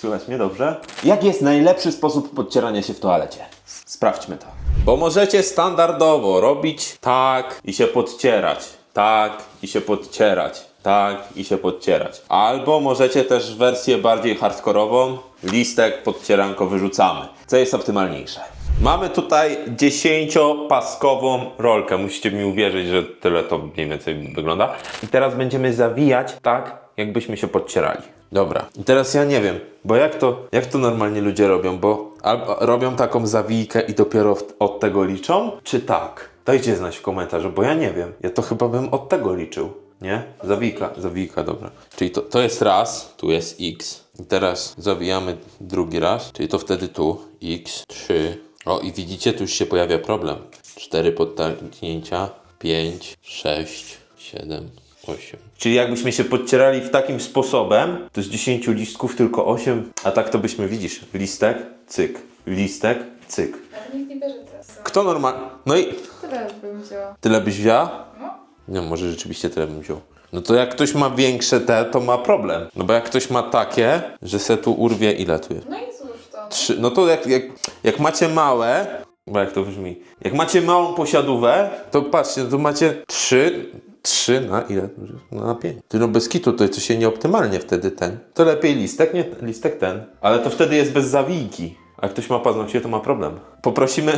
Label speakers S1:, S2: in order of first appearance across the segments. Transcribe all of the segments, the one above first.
S1: Słychać mnie dobrze? Jaki jest najlepszy sposób podcierania się w toalecie? Sprawdźmy to. Bo możecie standardowo robić tak i się podcierać, tak i się podcierać, tak i się podcierać. Albo możecie też wersję bardziej hardkorową, listek, podcieranko wyrzucamy. Co jest optymalniejsze? Mamy tutaj 10-paskową rolkę. Musicie mi uwierzyć, że tyle to mniej więcej wygląda. I teraz będziemy zawijać tak, jakbyśmy się podcierali. Dobra. I teraz ja nie wiem, bo jak to, jak to normalnie ludzie robią, bo albo robią taką zawijkę i dopiero od tego liczą, czy tak? Dajcie znać w komentarzu, bo ja nie wiem. Ja to chyba bym od tego liczył. Nie? Zawijka, zawijka, dobra. Czyli to, to jest raz, tu jest x. I teraz zawijamy drugi raz, czyli to wtedy tu x, 3. O i widzicie, tu już się pojawia problem. 4 podtargnięcia, 5, 6, 7, 8. Czyli jakbyśmy się podcierali w takim sposobem, to z 10 listków tylko 8, a tak to byśmy, widzisz, listek, cyk, listek, cyk.
S2: Ale nikt nie bierze teraz.
S1: Kto normalnie... No i
S2: Tyle bym wzięła.
S1: tyle byś wzięła?
S2: No.
S1: Nie, może rzeczywiście tyle bym wziął. No to jak ktoś ma większe te, to ma problem. No bo jak ktoś ma takie, że se tu urwie, ile tu jest?
S2: No i złóż to. no.
S1: Trzy, no to jak, jak, jak macie małe, bo jak to brzmi, jak macie małą posiadówę, to patrzcie, to macie trzy, trzy na ile? No na pięć. Ty no bez kitu, to, to się nieoptymalnie wtedy ten. To lepiej listek, nie listek ten. Ale to wtedy jest bez zawijki. A jak ktoś ma paznokcie, to ma problem. Poprosimy,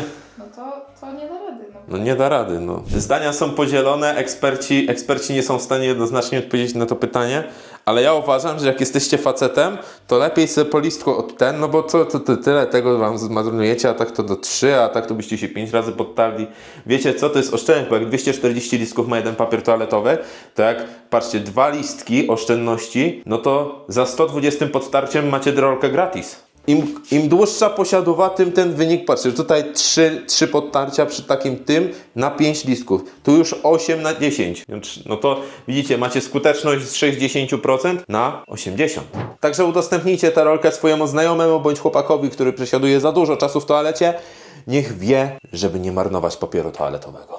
S1: No. nie da rady, no. Zdania są podzielone, eksperci, eksperci nie są w stanie jednoznacznie odpowiedzieć na to pytanie, ale ja uważam, że jak jesteście facetem, to lepiej sobie po listku od ten, no bo co, to, to tyle tego wam zmarnujecie, a tak to do 3, a tak to byście się 5 razy podtarli. Wiecie co, to jest oszczędność, bo jak 240 listków ma jeden papier toaletowy, to jak, patrzcie, dwa listki oszczędności, no to za 120 podtarciem macie rolkę gratis. Im, Im dłuższa posiadowa, tym ten wynik, patrzcie, tutaj 3, 3 podtarcia przy takim tym na 5 listków. Tu już 8 na 10. No to widzicie, macie skuteczność z 60% na 80%. Także udostępnijcie tę rolkę swojemu znajomemu bądź chłopakowi, który przesiaduje za dużo czasu w toalecie. Niech wie, żeby nie marnować papieru toaletowego.